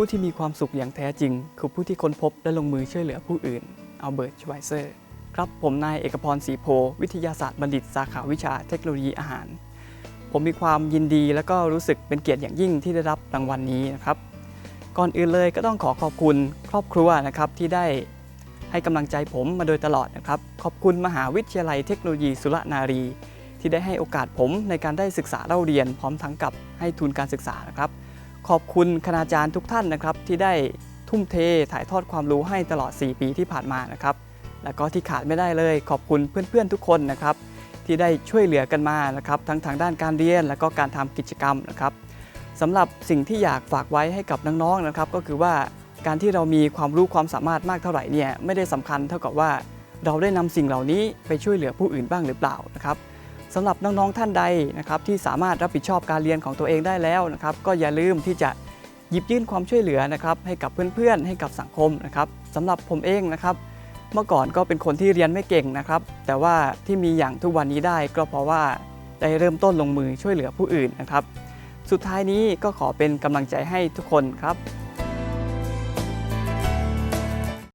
ผู้ที่มีความสุขอย่างแท้จริง คือผู้ที่ค้นพบและลงมือช่วยเหลือผู้อื่นอัลเบิร์ตชไวเซอร์ครับผมนายเอกพรศรีโพ วิทยาศาสตร์บัณฑิตสาขาวิชาเทคโนโลยีอาหาร ผมมีความยินดีและก็รู้สึกเป็นเกียรติอย่างยิ่งที่ได้รับรางวัลนี้นะครับ ก่อนอื่นเลยก็ต้องขอขอบคุณครอบครัวนะครับที่ได้ให้กำลังใจผมมาโดยตลอดนะครับ ขอบคุณมหาวิทยาลัยเทคโนโลยีสุรนารี ที่ได้ให้โอกาสผมในการได้ศึกษาเล่าเรียนพร้อมทั้งกับให้ทุนการศึกษานะครับ ขอบคุณคณาจารย์ทุกท่านนะครับ ที่ได้ทุ่มเทถ่ายทอดความรู้ให้ตลอด 4 ปีที่ผ่านมานะครับ แล้วก็ที่ขาดไม่ได้เลย ขอบคุณเพื่อนๆ ทุกคนนะครับ ที่ได้ช่วยเหลือกันมานะครับทั้งทางด้านการเรียนและก็การทำกิจกรรมนะครับสำหรับสิ่งที่อยากฝากไว้ให้กับน้องๆนะครับ ก็คือว่าการที่เรามีความรู้ความสามารถมากเท่าไหร่เนี่ยไม่ได้สำคัญเท่ากับว่าเราได้นำสิ่งเหล่านี้ไปช่วยเหลือผู้อื่นบ้างหรือเปล่านะครับ สำหรับน้องๆท่านใดนะครับที่สามารถรับผิดชอบการเรียนของตัวเองได้แล้วนะครับก็อย่าลืมที่จะหยิบยื่นความช่วยเหลือนะครับให้กับเพื่อนๆ ให้กับสังคมนะครับสำหรับผมเองนะครับ เมื่อก่อนก็เป็นคนที่เรียนไม่เก่งนะครับ แต่ว่าที่มีอย่างทุกวันนี้ได้ ก็เพราะว่าได้เริ่มต้นลงมือช่วยเหลือผู้อื่นนะครับ สุดท้ายนี้ก็ขอเป็นกำลังใจให้ทุกคนครับ